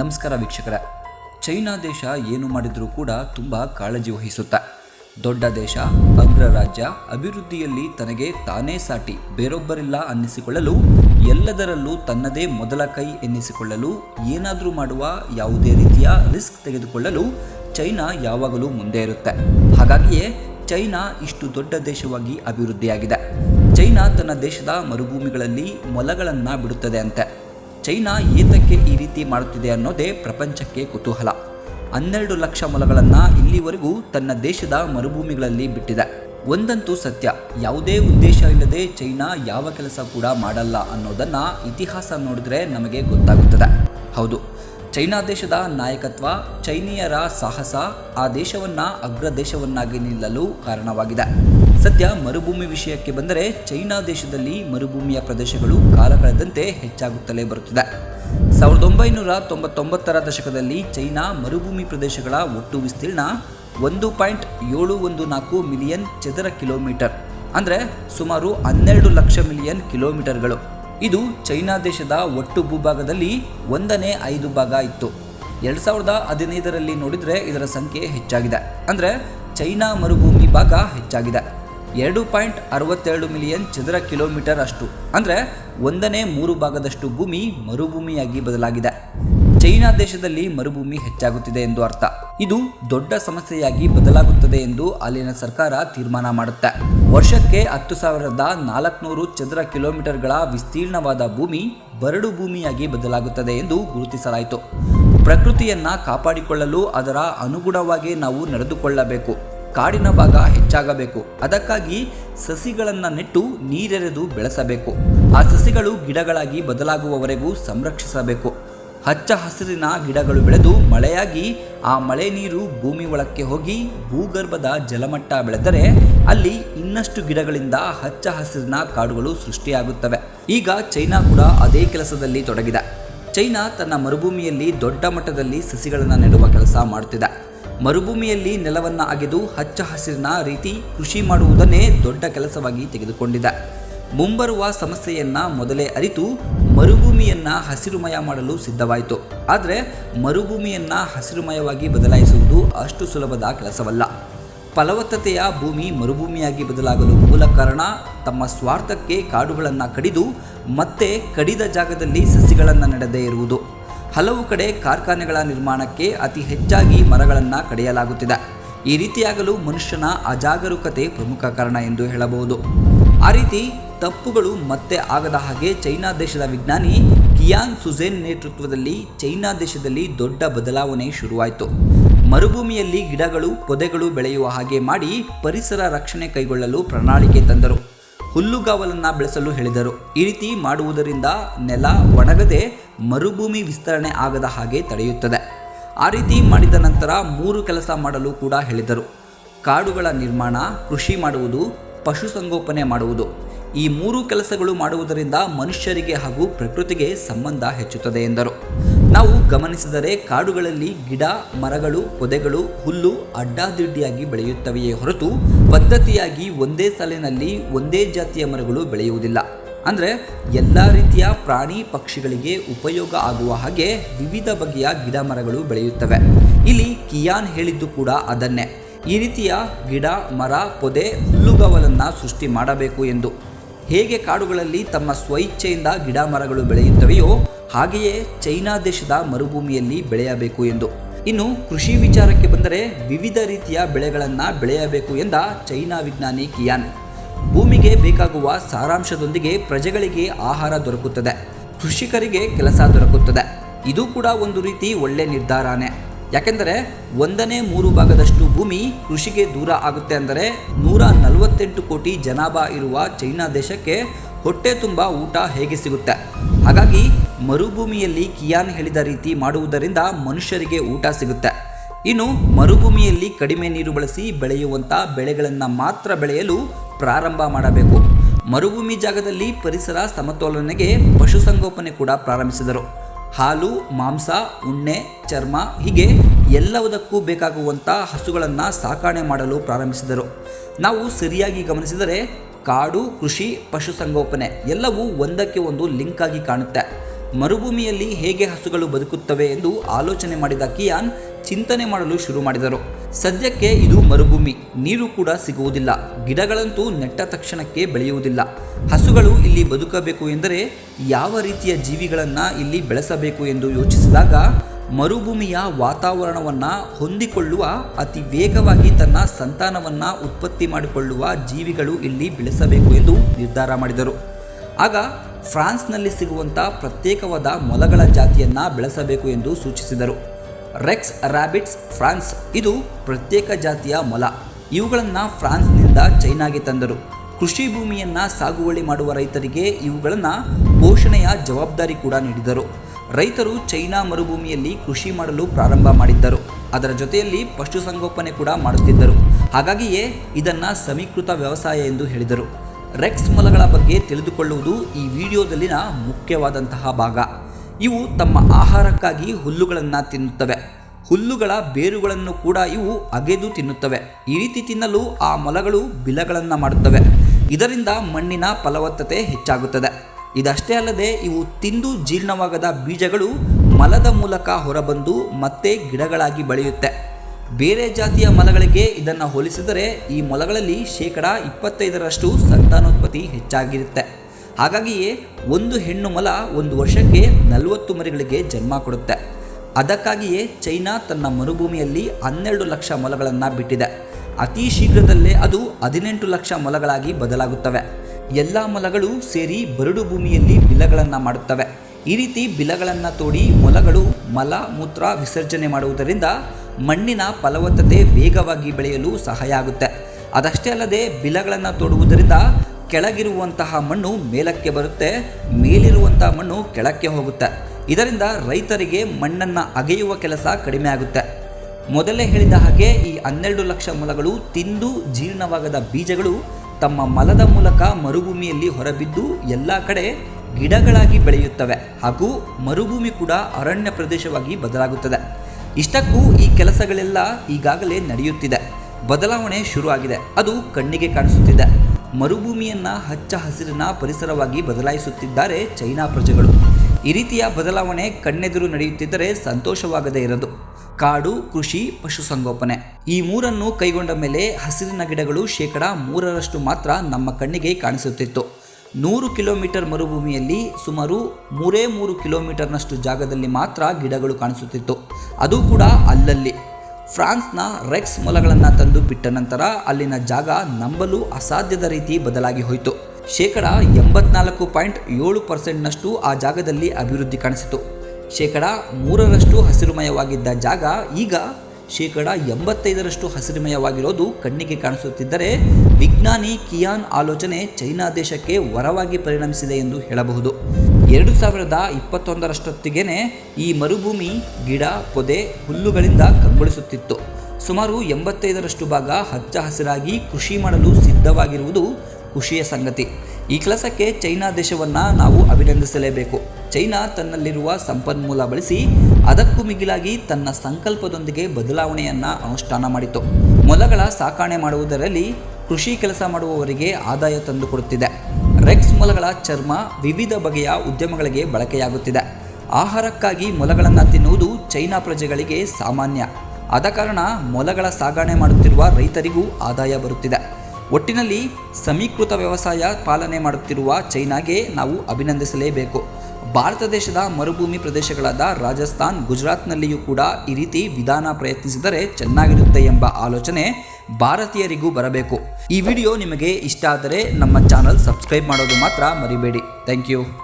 ನಮಸ್ಕಾರ ವೀಕ್ಷಕರ. ಚೈನಾ ದೇಶ ಏನು ಮಾಡಿದರೂ ಕೂಡ ತುಂಬ ಕಾಳಜಿ ವಹಿಸುತ್ತೆ. ದೊಡ್ಡ ದೇಶ, ಅಗ್ರ ರಾಜ್ಯ, ಅಭಿವೃದ್ಧಿಯಲ್ಲಿ ತನಗೆ ತಾನೇ ಸಾಟಿ. ಬೇರೊಬ್ಬರಿಲ್ಲ ಅನ್ನಿಸಿಕೊಳ್ಳಲು, ಎಲ್ಲದರಲ್ಲೂ ತನ್ನದೇ ಮೊದಲ ಕೈ ಎನ್ನಿಸಿಕೊಳ್ಳಲು, ಏನಾದರೂ ಮಾಡುವ ಯಾವುದೇ ರೀತಿಯ ರಿಸ್ಕ್ ತೆಗೆದುಕೊಳ್ಳಲು ಚೈನಾ ಯಾವಾಗಲೂ ಮುಂದೆ ಇರುತ್ತೆ. ಹಾಗಾಗಿಯೇ ಚೈನಾ ಇಷ್ಟು ದೊಡ್ಡ ದೇಶವಾಗಿ ಅಭಿವೃದ್ಧಿಯಾಗಿದೆ. ಚೈನಾ ತನ್ನ ದೇಶದ ಮರುಭೂಮಿಗಳಲ್ಲಿ ಮೊಲಗಳನ್ನು ಬಿಡುತ್ತದೆ ಅಂತೆ. ಚೈನಾ ಏತಕ್ಕೆ ಈ ರೀತಿ ಮಾಡುತ್ತಿದೆ ಅನ್ನೋದೇ ಪ್ರಪಂಚಕ್ಕೆ ಕುತೂಹಲ. ಹನ್ನೆರಡು ಲಕ್ಷ ಮೊಲಗಳನ್ನು ಇಲ್ಲಿವರೆಗೂ ತನ್ನ ದೇಶದ ಮರುಭೂಮಿಗಳಲ್ಲಿ ಬಿಟ್ಟಿದೆ. ಒಂದಂತೂ ಸತ್ಯ. ಯಾವುದೇ ಉದ್ದೇಶ ಇಲ್ಲದೆ ಚೈನಾ ಯಾವ ಕೆಲಸ ಕೂಡ ಮಾಡಲ್ಲ ಅನ್ನೋದನ್ನು ಇತಿಹಾಸ ನೋಡಿದ್ರೆ ನಮಗೆ ಗೊತ್ತಾಗುತ್ತದೆ. ಹೌದು. ಚೈನಾ ದೇಶದ ನಾಯಕತ್ವ, ಚೈನೀಯರ ಸಾಹಸ, ಆ ದೇಶವನ್ನ ಅಗ್ರ ದೇಶವನ್ನಾಗಿ ನಿಲ್ಲಲು ಕಾರಣವಾಗಿದೆ. ಸದ್ಯ ಮರುಭೂಮಿ ವಿಷಯಕ್ಕೆ ಬಂದರೆ ಚೈನಾ ದೇಶದಲ್ಲಿ ಮರುಭೂಮಿಯ ಪ್ರದೇಶಗಳು ಕಾಲ ಕಳೆದಂತೆ ಹೆಚ್ಚಾಗುತ್ತಲೇ ಬರುತ್ತಿದೆ. ಸಾವಿರದ ಒಂಬೈನೂರ ತೊಂಬತ್ತೊಂಬತ್ತರ ದಶಕದಲ್ಲಿ ಚೈನಾ ಮರುಭೂಮಿ ಪ್ರದೇಶಗಳ ಒಟ್ಟು ವಿಸ್ತೀರ್ಣ ಒಂದು ಪಾಯಿಂಟ್ ಏಳು ಒಂದು ನಾಲ್ಕು ಮಿಲಿಯನ್ ಚದರ ಕಿಲೋಮೀಟರ್, ಅಂದರೆ ಸುಮಾರು ಹನ್ನೆರಡು ಲಕ್ಷ ಮಿಲಿಯನ್ ಕಿಲೋಮೀಟರ್ಗಳು. ಇದು ಚೈನಾ ದೇಶದ ಒಟ್ಟು ಭೂಭಾಗದಲ್ಲಿ ಒಂದನೇ ಐದು ಭಾಗ ಇತ್ತು. ಎರಡು ಸಾವಿರದ ಹದಿನೈದರಲ್ಲಿ ನೋಡಿದರೆ ಇದರ ಸಂಖ್ಯೆ ಹೆಚ್ಚಾಗಿದೆ. ಅಂದರೆ ಚೈನಾ ಮರುಭೂಮಿ ಭಾಗ ಹೆಚ್ಚಾಗಿದೆ. ಎರಡು ಪಾಯಿಂಟ್ ಅರವತ್ತೆರಡು ಮಿಲಿಯನ್ ಚದರ ಕಿಲೋಮೀಟರ್ ಅಷ್ಟು. ಅಂದರೆ ಒಂದನೇ ಮೂರು ಭಾಗದಷ್ಟು ಭೂಮಿ ಮರುಭೂಮಿಯಾಗಿ ಬದಲಾಗಿದೆ. ಚೈನಾ ದೇಶದಲ್ಲಿ ಮರುಭೂಮಿ ಹೆಚ್ಚಾಗುತ್ತಿದೆ ಎಂದು ಅರ್ಥ. ಇದು ದೊಡ್ಡ ಸಮಸ್ಯೆಯಾಗಿ ಬದಲಾಗುತ್ತದೆ ಎಂದು ಅಲ್ಲಿನ ಸರ್ಕಾರ ತೀರ್ಮಾನ ಮಾಡುತ್ತೆ. ವರ್ಷಕ್ಕೆ ಹತ್ತು ಸಾವಿರದ ನಾಲ್ಕುನೂರು ಚದರ ಕಿಲೋಮೀಟರ್ಗಳ ವಿಸ್ತೀರ್ಣವಾದ ಭೂಮಿ ಬರಡು ಭೂಮಿಯಾಗಿ ಬದಲಾಗುತ್ತದೆ ಎಂದು ಗುರುತಿಸಲಾಯಿತು. ಪ್ರಕೃತಿಯನ್ನು ಕಾಪಾಡಿಕೊಳ್ಳಲು ಅದರ ಅನುಗುಣವಾಗಿ ನಾವು ನಡೆದುಕೊಳ್ಳಬೇಕು. ಕಾಡಿನ ಭಾಗ ಹೆಚ್ಚಾಗಬೇಕು. ಅದಕ್ಕಾಗಿ ಸಸಿಗಳನ್ನು ನೆಟ್ಟು ನೀರೆರೆದು ಬೆಳೆಸಬೇಕು. ಆ ಸಸಿಗಳು ಗಿಡಗಳಾಗಿ ಬದಲಾಗುವವರೆಗೂ ಸಂರಕ್ಷಿಸಬೇಕು. ಹಚ್ಚ ಹಸಿರಿನ ಗಿಡಗಳು ಬೆಳೆದು ಮಳೆಯಾಗಿ ಆ ಮಳೆ ನೀರು ಭೂಮಿ ಒಳಕ್ಕೆ ಹೋಗಿ ಭೂಗರ್ಭದ ಜಲಮಟ್ಟ ಬೆಳೆದರೆ ಅಲ್ಲಿ ಇನ್ನಷ್ಟು ಗಿಡಗಳಿಂದ ಹಚ್ಚ ಹಸಿರಿನ ಕಾಡುಗಳು ಸೃಷ್ಟಿಯಾಗುತ್ತವೆ. ಈಗ ಚೈನಾ ಕೂಡ ಅದೇ ಕೆಲಸದಲ್ಲಿ ತೊಡಗಿದೆ. ಚೈನಾ ತನ್ನ ಮರುಭೂಮಿಯಲ್ಲಿ ದೊಡ್ಡ ಮಟ್ಟದಲ್ಲಿ ಸಸಿಗಳನ್ನು ನೆಡುವ ಕೆಲಸ ಮಾಡುತ್ತಿದೆ. ಮರುಭೂಮಿಯಲ್ಲಿ ನೆಲವನ್ನು ಅಗೆದು ಹಚ್ಚ ಹಸಿರಿನ ರೀತಿ ಕೃಷಿ ಮಾಡುವುದನ್ನೇ ದೊಡ್ಡ ಕೆಲಸವಾಗಿ ತೆಗೆದುಕೊಂಡಿದೆ. ಮುಂಬರುವ ಸಮಸ್ಯೆಯನ್ನು ಮೊದಲೇ ಅರಿತು ಮರುಭೂಮಿಯನ್ನ ಹಸಿರುಮಯ ಮಾಡಲು ಸಿದ್ಧವಾಯಿತು. ಆದರೆ ಮರುಭೂಮಿಯನ್ನ ಹಸಿರುಮಯವಾಗಿ ಬದಲಾಯಿಸುವುದು ಅಷ್ಟು ಸುಲಭದ ಕೆಲಸವಲ್ಲ. ಫಲವತ್ತತೆಯ ಭೂಮಿ ಮರುಭೂಮಿಯಾಗಿ ಬದಲಾಗಲು ಮೂಲ ಕಾರಣ ತಮ್ಮ ಸ್ವಾರ್ಥಕ್ಕೆ ಕಾಡುಗಳನ್ನು ಕಡಿದು ಮತ್ತೆ ಕಡಿದ ಜಾಗದಲ್ಲಿ ಸಸಿಗಳನ್ನು ನೆಡದೇ ಇರುವುದು. ಹಲವು ಕಡೆ ಕಾರ್ಖಾನೆಗಳ ನಿರ್ಮಾಣಕ್ಕೆ ಅತಿ ಹೆಚ್ಚಾಗಿ ಮರಗಳನ್ನು ಕಡಿಯಲಾಗುತ್ತಿದೆ. ಈ ರೀತಿಯಾಗಲು ಮನುಷ್ಯನ ಅಜಾಗರೂಕತೆ ಪ್ರಮುಖ ಕಾರಣ ಎಂದು ಹೇಳಬಹುದು. ಆ ರೀತಿ ತಪ್ಪುಗಳು ಮತ್ತೆ ಆಗದ ಹಾಗೆ ಚೈನಾ ದೇಶದ ವಿಜ್ಞಾನಿ ಕಿಯಾನ್ ಸುಜೇನ್ ನೇತೃತ್ವದಲ್ಲಿ ಚೈನಾ ದೇಶದಲ್ಲಿ ದೊಡ್ಡ ಬದಲಾವಣೆ ಶುರುವಾಯಿತು. ಮರುಭೂಮಿಯಲ್ಲಿ ಗಿಡಗಳು, ಪೊದೆಗಳು ಬೆಳೆಯುವ ಹಾಗೆ ಮಾಡಿ ಪರಿಸರ ರಕ್ಷಣೆ ಕೈಗೊಳ್ಳಲು ಪ್ರಣಾಳಿಕೆ ತಂದರು. ಹುಲ್ಲುಗಾವಲನ್ನು ಬೆಳೆಸಲು ಹೇಳಿದರು. ಈ ರೀತಿ ಮಾಡುವುದರಿಂದ ನೆಲ ಒಣಗದೆ ಮರುಭೂಮಿ ವಿಸ್ತರಣೆ ಆಗದ ಹಾಗೆ ತಡೆಯುತ್ತದೆ. ಆ ರೀತಿ ಮಾಡಿದ ನಂತರ ಮೂರು ಕೆಲಸ ಮಾಡಲು ಕೂಡ ಹೇಳಿದರು. ಕಾಡುಗಳ ನಿರ್ಮಾಣ, ಕೃಷಿ ಮಾಡುವುದು, ಪಶುಸಂಗೋಪನೆ ಮಾಡುವುದು. ಈ ಮೂರು ಕೆಲಸಗಳು ಮಾಡುವುದರಿಂದ ಮನುಷ್ಯರಿಗೆ ಹಾಗೂ ಪ್ರಕೃತಿಗೆ ಸಂಬಂಧ ಹೆಚ್ಚುತ್ತದೆ ಎಂದರು. ನಾವು ಗಮನಿಸಿದರೆ ಕಾಡುಗಳಲ್ಲಿ ಗಿಡ, ಮರಗಳು, ಪೊದೆಗಳು, ಹುಲ್ಲು ಅಡ್ಡಾದಿಡ್ಡಿಯಾಗಿ ಬೆಳೆಯುತ್ತವೆಯೇ ಹೊರತು ಪದ್ಧತಿಯಾಗಿ ಒಂದೇ ಸಾಲಿನಲ್ಲಿ ಒಂದೇ ಜಾತಿಯ ಮರಗಳು ಬೆಳೆಯುವುದಿಲ್ಲ. ಅಂದರೆ ಎಲ್ಲ ರೀತಿಯ ಪ್ರಾಣಿ ಪಕ್ಷಿಗಳಿಗೆ ಉಪಯೋಗ ಆಗುವ ಹಾಗೆ ವಿವಿಧ ಬಗೆಯ ಗಿಡ ಮರಗಳು ಬೆಳೆಯುತ್ತವೆ. ಇಲ್ಲಿ ಕಿಯಾನ್ ಹೇಳಿದ್ದು ಕೂಡ ಅದನ್ನೇ. ಈ ರೀತಿಯ ಗಿಡ, ಮರ, ಪೊದೆ, ಹುಲ್ಲುಗಾವಲನ್ನು ಸೃಷ್ಟಿ ಮಾಡಬೇಕು ಎಂದು. ಹೇಗೆ ಕಾಡುಗಳಲ್ಲಿ ತಮ್ಮ ಸ್ವಇಚ್ಛೆಯಿಂದ ಗಿಡ ಮರಗಳು ಬೆಳೆಯುತ್ತವೆಯೋ ಹಾಗೆಯೇ ಚೈನಾ ದೇಶದ ಮರುಭೂಮಿಯಲ್ಲಿ ಬೆಳೆಯಬೇಕು ಎಂದು. ಇನ್ನು ಕೃಷಿ ವಿಚಾರಕ್ಕೆ ಬಂದರೆ ವಿವಿಧ ರೀತಿಯ ಬೆಳೆಗಳನ್ನು ಬೆಳೆಯಬೇಕು ಎಂದ ಚೈನಾ ವಿಜ್ಞಾನಿ ಕಿಯಾನ್. ಭೂಮಿಗೆ ಬೇಕಾಗುವ ಸಾರಾಂಶದೊಂದಿಗೆ ಪ್ರಜೆಗಳಿಗೆ ಆಹಾರ ದೊರಕುತ್ತದೆ. ಕೃಷಿಕರಿಗೆ ಕೆಲಸ ದೊರಕುತ್ತದೆ. ಇದು ಕೂಡ ಒಂದು ರೀತಿ ಒಳ್ಳೆ ನಿರ್ಧಾರನೇ. ಯಾಕೆಂದರೆ ಒಂದನೇ ಮೂರು ಭಾಗದಷ್ಟು ಭೂಮಿ ಕೃಷಿಗೆ ದೂರ ಆಗುತ್ತೆ ಅಂದರೆ ನೂರ ನಲವತ್ತೆಂಟು ಕೋಟಿ ಜನಾಭ ಇರುವ ಚೈನಾ ದೇಶಕ್ಕೆ ಹೊಟ್ಟೆ ತುಂಬ ಊಟ ಹೇಗೆ ಸಿಗುತ್ತೆ? ಹಾಗಾಗಿ ಮರುಭೂಮಿಯಲ್ಲಿ ಕಿಯಾನ್ ಹೇಳಿದ ರೀತಿ ಮಾಡುವುದರಿಂದ ಮನುಷ್ಯರಿಗೆ ಊಟ ಸಿಗುತ್ತೆ. ಇನ್ನು ಮರುಭೂಮಿಯಲ್ಲಿ ಕಡಿಮೆ ನೀರು ಬಳಸಿ ಬೆಳೆಯುವಂಥ ಬೆಳೆಗಳನ್ನು ಮಾತ್ರ ಬೆಳೆಯಲು ಪ್ರಾರಂಭ ಮಾಡಬೇಕು. ಮರುಭೂಮಿ ಜಾಗದಲ್ಲಿ ಪರಿಸರ ಸಮತೋಲನೆಗೆ ಪಶುಸಂಗೋಪನೆ ಕೂಡ ಪ್ರಾರಂಭಿಸಿದರು. ಹಾಲು, ಮಾಂಸ, ಉಣ್ಣೆ, ಚರ್ಮ ಹೀಗೆ ಎಲ್ಲವುದಕ್ಕೂ ಬೇಕಾಗುವಂಥ ಹಸುಗಳನ್ನು ಸಾಕಾಣೆ ಮಾಡಲು ಪ್ರಾರಂಭಿಸಿದರು. ನಾವು ಸರಿಯಾಗಿ ಗಮನಿಸಿದರೆ ಕಾಡು, ಕೃಷಿ ಪಶುಸಂಗೋಪನೆ ಎಲ್ಲವೂ ಒಂದಕ್ಕೆ ಒಂದು ಲಿಂಕ್ ಆಗಿ ಕಾಣುತ್ತೆ. ಮರುಭೂಮಿಯಲ್ಲಿ ಹೇಗೆ ಹಸುಗಳು ಬದುಕುತ್ತವೆ ಎಂದು ಆಲೋಚನೆ ಮಾಡಿದ ಕಿಯಾನ್ ಚಿಂತನೆ ಮಾಡಲು ಶುರು ಮಾಡಿದರು. ಸದ್ಯಕ್ಕೆ ಇದು ಮರುಭೂಮಿ. ನೀರು ಕೂಡ ಸಿಗುವುದಿಲ್ಲ. ಗಿಡಗಳಂತೂ ನೆಟ್ಟ ತಕ್ಷಣಕ್ಕೆ ಬೆಳೆಯುವುದಿಲ್ಲ. ಹಸುಗಳು ಇಲ್ಲಿ ಬದುಕಬೇಕು ಎಂದರೆ ಯಾವ ರೀತಿಯ ಜೀವಿಗಳನ್ನು ಇಲ್ಲಿ ಬೆಳೆಸಬೇಕು ಎಂದು ಯೋಚಿಸಿದಾಗ ಮರುಭೂಮಿಯ ವಾತಾವರಣವನ್ನು ಹೊಂದಿಕೊಳ್ಳುವ ಅತಿ ವೇಗವಾಗಿ ತನ್ನ ಸಂತಾನವನ್ನು ಉತ್ಪತ್ತಿ ಮಾಡಿಕೊಳ್ಳುವ ಜೀವಿಗಳು ಇಲ್ಲಿ ಬೆಳೆಸಬೇಕು ಎಂದು ನಿರ್ಧಾರ ಮಾಡಿದರು. ಆಗ ಫ್ರಾನ್ಸ್ನಲ್ಲಿ ಸಿಗುವಂಥ ಪ್ರತ್ಯೇಕವಾದ ಮೊಲಗಳ ಜಾತಿಯನ್ನು ಬೆಳೆಸಬೇಕು ಎಂದು ಸೂಚಿಸಿದರು. Rex rabbits France. ಇದು ಪ್ರತ್ಯೇಕ ಜಾತಿಯ ಮೊಲ. ಇವುಗಳನ್ನು ಫ್ರಾನ್ಸ್ನಿಂದ ಚೈನಾಗೆ ತಂದರು. ಕೃಷಿ ಭೂಮಿಯನ್ನು ಸಾಗುವಳಿ ಮಾಡುವ ರೈತರಿಗೆ ಇವುಗಳನ್ನು ಪೋಷಣೆಯ ಜವಾಬ್ದಾರಿ ಕೂಡ ನೀಡಿದರು. ರೈತರು ಚೈನಾ ಮರುಭೂಮಿಯಲ್ಲಿ ಕೃಷಿ ಮಾಡಲು ಪ್ರಾರಂಭ ಮಾಡಿದ್ದರು. ಅದರ ಜೊತೆಯಲ್ಲಿ ಪಶುಸಂಗೋಪನೆ ಕೂಡ ಮಾಡುತ್ತಿದ್ದರು. ಹಾಗಾಗಿಯೇ ಇದನ್ನು ಸಮೀಕೃತ ವ್ಯವಸಾಯ ಎಂದು ಹೇಳಿದರು. ರೆಕ್ಸ್ ಮೊಲಗಳ ಬಗ್ಗೆ ತಿಳಿದುಕೊಳ್ಳುವುದು ಈ ವಿಡಿಯೋದಲ್ಲಿನ ಮುಖ್ಯವಾದಂತಹ ಭಾಗ. ಇವು ತಮ್ಮ ಆಹಾರಕ್ಕಾಗಿ ಹುಲ್ಲುಗಳನ್ನು ತಿನ್ನುತ್ತವೆ. ಹುಲ್ಲುಗಳ ಬೇರುಗಳನ್ನು ಕೂಡ ಇವು ಅಗೆದು ತಿನ್ನುತ್ತವೆ. ಈ ರೀತಿ ತಿನ್ನಲು ಆ ಮೊಲಗಳು ಬಿಲಗಳನ್ನು ಮಾಡುತ್ತವೆ. ಇದರಿಂದ ಮಣ್ಣಿನ ಫಲವತ್ತತೆ ಹೆಚ್ಚಾಗುತ್ತದೆ. ಇದಷ್ಟೇ ಅಲ್ಲದೆ ಇವು ತಿಂದು ಜೀರ್ಣವಾಗದ ಬೀಜಗಳು ಮಲದ ಮೂಲಕ ಹೊರಬಂದು ಮತ್ತೆ ಗಿಡಗಳಾಗಿ ಬೆಳೆಯುತ್ತೆ. ಬೇರೆ ಜಾತಿಯ ಮಲಗಳಿಗೆ ಇದನ್ನು ಹೋಲಿಸಿದರೆ ಈ ಮೊಲಗಳಲ್ಲಿ ಶೇಕಡ ಇಪ್ಪತ್ತೈದರಷ್ಟು ಸಂತಾನೋತ್ಪತ್ತಿ ಹೆಚ್ಚಾಗಿರುತ್ತೆ. ಹಾಗಾಗಿಯೇ ಒಂದು ಹೆಣ್ಣು ಮೊಲ ಒಂದು ವರ್ಷಕ್ಕೆ ನಲವತ್ತು ಮರಿಗಳಿಗೆ ಜನ್ಮ ಕೊಡುತ್ತೆ. ಅದಕ್ಕಾಗಿಯೇ ಚೈನಾ ತನ್ನ ಮರುಭೂಮಿಯಲ್ಲಿ ಹನ್ನೆರಡು ಲಕ್ಷ ಮೊಲಗಳನ್ನು ಬಿಟ್ಟಿದೆ. ಅತಿ ಶೀಘ್ರದಲ್ಲೇ ಅದು ಹದಿನೆಂಟು ಲಕ್ಷ ಮೊಲಗಳಾಗಿ ಬದಲಾಗುತ್ತವೆ. ಎಲ್ಲ ಮೊಲಗಳು ಸೇರಿ ಬರಡು ಭೂಮಿಯಲ್ಲಿ ಬಿಲಗಳನ್ನು ಮಾಡುತ್ತವೆ. ಈ ರೀತಿ ಬಿಲಗಳನ್ನು ತೋಡಿ ಮೊಲಗಳು ಮಲ, ಮೂತ್ರ ವಿಸರ್ಜನೆ ಮಾಡುವುದರಿಂದ ಮಣ್ಣಿನ ಫಲವತ್ತತೆ ವೇಗವಾಗಿ ಬೆಳೆಯಲು ಸಹಾಯ ಆಗುತ್ತೆ. ಅದಷ್ಟೇ ಅಲ್ಲದೆ ಬಿಲಗಳನ್ನು ತೋಡುವುದರಿಂದ ಕೆಳಗಿರುವಂತಹ ಮಣ್ಣು ಮೇಲಕ್ಕೆ ಬರುತ್ತೆ, ಮೇಲಿರುವಂತಹ ಮಣ್ಣು ಕೆಳಕ್ಕೆ ಹೋಗುತ್ತೆ. ಇದರಿಂದ ರೈತರಿಗೆ ಮಣ್ಣನ್ನು ಅಗೆಯುವ ಕೆಲಸ ಕಡಿಮೆ ಆಗುತ್ತೆ. ಮೊದಲೇ ಹೇಳಿದ ಹಾಗೆ ಈ ಹನ್ನೆರಡು ಲಕ್ಷ ಮೊಲಗಳು ತಿಂದು ಜೀರ್ಣವಾಗದ ಬೀಜಗಳು ತಮ್ಮ ಮಲದ ಮೂಲಕ ಮರುಭೂಮಿಯಲ್ಲಿ ಹೊರಬಿದ್ದು ಎಲ್ಲ ಕಡೆ ಗಿಡಗಳಾಗಿ ಬೆಳೆಯುತ್ತವೆ. ಹಾಗೂ ಮರುಭೂಮಿ ಕೂಡ ಅರಣ್ಯ ಪ್ರದೇಶವಾಗಿ ಬದಲಾಗುತ್ತದೆ. ಇಷ್ಟಕ್ಕೂ ಈ ಕೆಲಸಗಳೆಲ್ಲ ಈಗಾಗಲೇ ನಡೆಯುತ್ತಿದೆ. ಬದಲಾವಣೆ ಶುರುವಾಗಿದೆ. ಅದು ಕಣ್ಣಿಗೆ ಕಾಣಿಸುತ್ತಿದೆ. ಮರುಭೂಮಿಯನ್ನ ಹಚ್ಚ ಹಸಿರಿನ ಪರಿಸರವಾಗಿ ಬದಲಾಯಿಸುತ್ತಿದ್ದಾರೆ ಚೈನಾ ಪ್ರಜೆಗಳು. ಈ ರೀತಿಯ ಬದಲಾವಣೆ ಕಣ್ಣೆದುರು ನಡೆಯುತ್ತಿದ್ದರೆ ಸಂತೋಷವಾಗದೇ ಇರದು. ಕಾಡು, ಕೃಷಿ ಪಶುಸಂಗೋಪನೆ ಈ ಮೂರನ್ನು ಕೈಗೊಂಡ ಮೇಲೆ ಹಸಿರಿನ ಗಿಡಗಳು ಶೇಕಡ ಮೂರರಷ್ಟು ಮಾತ್ರ ನಮ್ಮ ಕಣ್ಣಿಗೆ ಕಾಣಿಸುತ್ತಿತ್ತು. ನೂರು ಕಿಲೋಮೀಟರ್ ಮರುಭೂಮಿಯಲ್ಲಿ ಸುಮಾರು ಮೂರೇ ಮೂರು ಕಿಲೋಮೀಟರ್ನಷ್ಟು ಜಾಗದಲ್ಲಿ ಮಾತ್ರ ಗಿಡಗಳು ಕಾಣಿಸುತ್ತಿತ್ತು. ಅದು ಕೂಡ ಅಲ್ಲಲ್ಲಿ. ಫ್ರಾನ್ಸ್ನ ರೆಕ್ಸ್ ಮೊಲಗಳನ್ನು ತಂದು ಬಿಟ್ಟ ನಂತರ ಅಲ್ಲಿನ ಜಾಗ ನಂಬಲು ಅಸಾಧ್ಯದ ರೀತಿ ಬದಲಾಗಿ ಹೋಯಿತು. ಶೇಕಡ ಎಂಬತ್ನಾಲ್ಕು ಪಾಯಿಂಟ್ ಏಳು ಪರ್ಸೆಂಟ್ನಷ್ಟು ಆ ಜಾಗದಲ್ಲಿ ಅಭಿವೃದ್ಧಿ ಕಾಣಿಸಿತು. ಶೇಕಡ ಮೂರರಷ್ಟು ಹಸಿರುಮಯವಾಗಿದ್ದ ಜಾಗ ಈಗ ಶೇಕಡ ಎಂಬತ್ತೈದರಷ್ಟು ಹಸಿರುಮಯವಾಗಿರೋದು ಕಣ್ಣಿಗೆ ಕಾಣಿಸುತ್ತಿದ್ದರೆ ವಿಜ್ಞಾನಿ ಕಿಯಾನ್ ಆಲೋಚನೆ ಚೈನಾ ದೇಶಕ್ಕೆ ವರವಾಗಿ ಪರಿಣಮಿಸಿದೆ ಎಂದು ಹೇಳಬಹುದು. ಎರಡು ಸಾವಿರದ ಇಪ್ಪತ್ತೊಂದರಷ್ಟೊತ್ತಿಗೆ ಈ ಮರುಭೂಮಿ, ಗಿಡ, ಪೊದೆ, ಹುಲ್ಲುಗಳಿಂದ ಕಂಗೊಳಿಸುತ್ತಿತ್ತು. ಸುಮಾರು ಎಂಬತ್ತೈದರಷ್ಟು ಭಾಗ ಹಚ್ಚ ಹಸಿರಾಗಿ ಕೃಷಿ ಮಾಡಲು ಸಿದ್ಧವಾಗಿರುವುದು ಖುಷಿಯ ಸಂಗತಿ. ಈ ಕೆಲಸಕ್ಕೆ ಚೈನಾ ದೇಶವನ್ನು ನಾವು ಅಭಿನಂದಿಸಲೇಬೇಕು. ಚೈನಾ ತನ್ನಲ್ಲಿರುವ ಸಂಪನ್ಮೂಲ ಬಳಸಿ ಅದಕ್ಕೂ ಮಿಗಿಲಾಗಿ ತನ್ನ ಸಂಕಲ್ಪದೊಂದಿಗೆ ಬದಲಾವಣೆಯನ್ನು ಅನುಷ್ಠಾನ ಮಾಡಿತು. ಮೊಲಗಳ ಸಾಕಾಣೆ ಮಾಡುವುದರಲ್ಲಿ ಕೃಷಿ ಕೆಲಸ ಮಾಡುವವರಿಗೆ ಆದಾಯ ತಂದುಕೊಡುತ್ತಿದೆ ರೆಕ್ಸ್ ಮೊಲಗಳ ಚರ್ಮ ವಿವಿಧ ಬಗೆಯ ಉದ್ಯಮಗಳಿಗೆ ಬಳಕೆಯಾಗುತ್ತಿದೆ. ಆಹಾರಕ್ಕಾಗಿ ಮೊಲಗಳನ್ನು ತಿನ್ನುವುದು ಚೈನಾ ಪ್ರಜೆಗಳಿಗೆ ಸಾಮಾನ್ಯ. ಆದ ಕಾರಣ ಮೊಲಗಳ ಸಾಗಣೆ ಮಾಡುತ್ತಿರುವ ರೈತರಿಗೂ ಆದಾಯ ಬರುತ್ತಿದೆ. ಒಟ್ಟಿನಲ್ಲಿ ಸಮೀಕೃತ ವ್ಯವಸಾಯ ಪಾಲನೆ ಮಾಡುತ್ತಿರುವ ಚೈನಾಗೆ ನಾವು ಅಭಿನಂದಿಸಲೇಬೇಕು. ಭಾರತ ದೇಶದ ಮರುಭೂಮಿ ಪ್ರದೇಶಗಳಾದ ರಾಜಸ್ಥಾನ್, ಗುಜರಾತ್ನಲ್ಲಿಯೂ ಕೂಡ ಈ ರೀತಿ ವಿಧಾನ ಪ್ರಯತ್ನಿಸಿದರೆ ಚೆನ್ನಾಗಿರುತ್ತೆ ಎಂಬ ಆಲೋಚನೆ ಭಾರತೀಯರಿಗೂ ಬರಬೇಕು. ಈ ವಿಡಿಯೋ ನಿಮಗೆ ಇಷ್ಟ ಆದರೆ ನಮ್ಮ ಚಾನಲ್ ಸಬ್ಸ್ಕ್ರೈಬ್ ಮಾಡೋದು ಮಾತ್ರ ಮರಿಬೇಡಿ. Thank you.